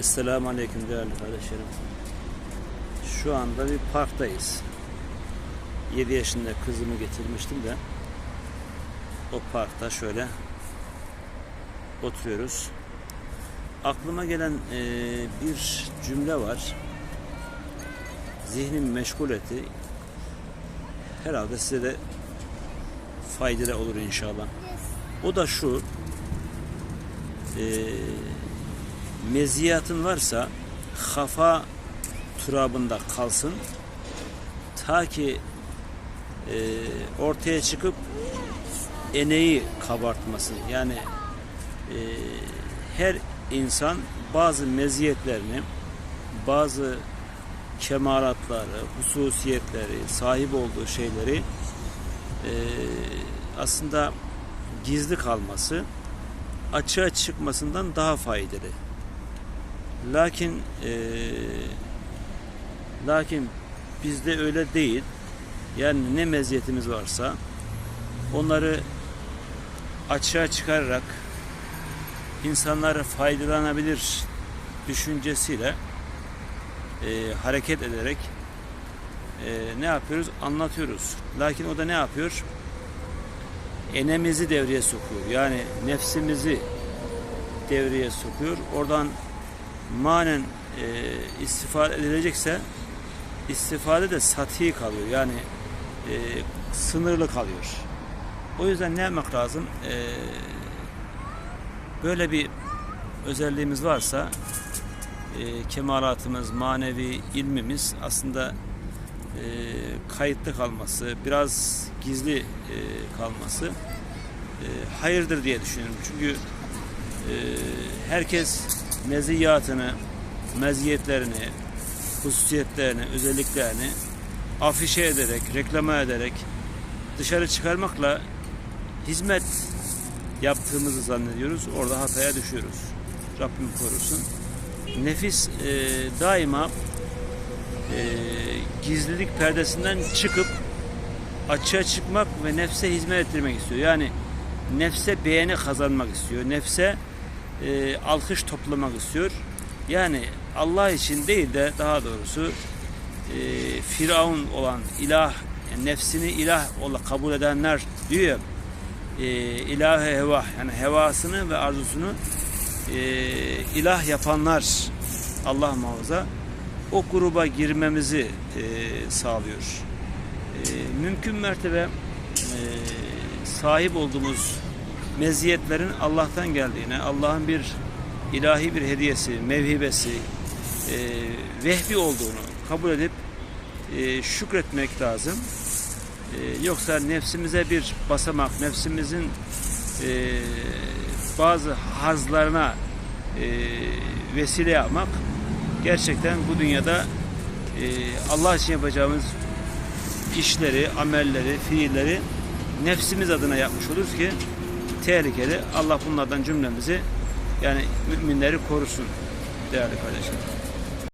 Esselamu Aleyküm değerli kardeşlerim. Şu anda bir parktayız. 7 yaşında kızımı getirmiştim de o parkta şöyle oturuyoruz. Aklıma gelen eee, bir cümle var. Zihnimi meşgul etti. Herhalde size de faydalı olur inşallah. O da şu. Eee meziyatın varsa kafa turabında kalsın ta ki e, ortaya çıkıp eneği kabartmasın. Yani e, her insan bazı meziyetlerini, bazı kemalatları, hususiyetleri, sahip olduğu şeyleri e, aslında gizli kalması açığa çıkmasından daha faydalı. Lakin eee, lakin bizde öyle değil. Yani ne meziyetimiz varsa onları açığa çıkararak insanlar faydalanabilir düşüncesiyle eee, hareket ederek eee, ne yapıyoruz? Anlatıyoruz. Lakin o da ne yapıyor? Enemizi devreye sokuyor. Yani nefsimizi devreye sokuyor. Oradan manen e, istifade edilecekse istifade de sati kalıyor. Yani e, sınırlı kalıyor. O yüzden ne yapmak lazım? E, böyle bir özelliğimiz varsa e, kemalatımız, manevi ilmimiz aslında e, kayıtlı kalması, biraz gizli e, kalması e, hayırdır diye düşünüyorum. Çünkü e, herkes meziyatını, meziyetlerini, hususiyetlerini, özelliklerini afişe ederek, reklama ederek dışarı çıkarmakla hizmet yaptığımızı zannediyoruz. Orada hataya düşüyoruz. Rabbim korusun. Nefis e, daima e, gizlilik perdesinden çıkıp açığa çıkmak ve nefse hizmet ettirmek istiyor. Yani nefse beğeni kazanmak istiyor. Nefse e, alkış toplamak istiyor. Yani Allah için değil de daha doğrusu e, Firavun olan ilah, yani nefsini ilah olarak kabul edenler diyor ya e, ilahe heva yani hevasını ve arzusunu e, ilah yapanlar Allah muhafaza o gruba girmemizi e, sağlıyor. E, mümkün mertebe e, sahip olduğumuz meziyetlerin Allah'tan geldiğine, Allah'ın bir ilahi bir hediyesi, mevhibesi, e, vehbi olduğunu kabul edip e, şükretmek lazım. E, yoksa nefsimize bir basamak, nefsimizin e, bazı hazlarına e, vesile yapmak gerçekten bu dünyada e, Allah için yapacağımız işleri, amelleri, fiilleri nefsimiz adına yapmış oluruz ki tehlikeli. Allah bunlardan cümlemizi yani müminleri korusun değerli kardeşlerim.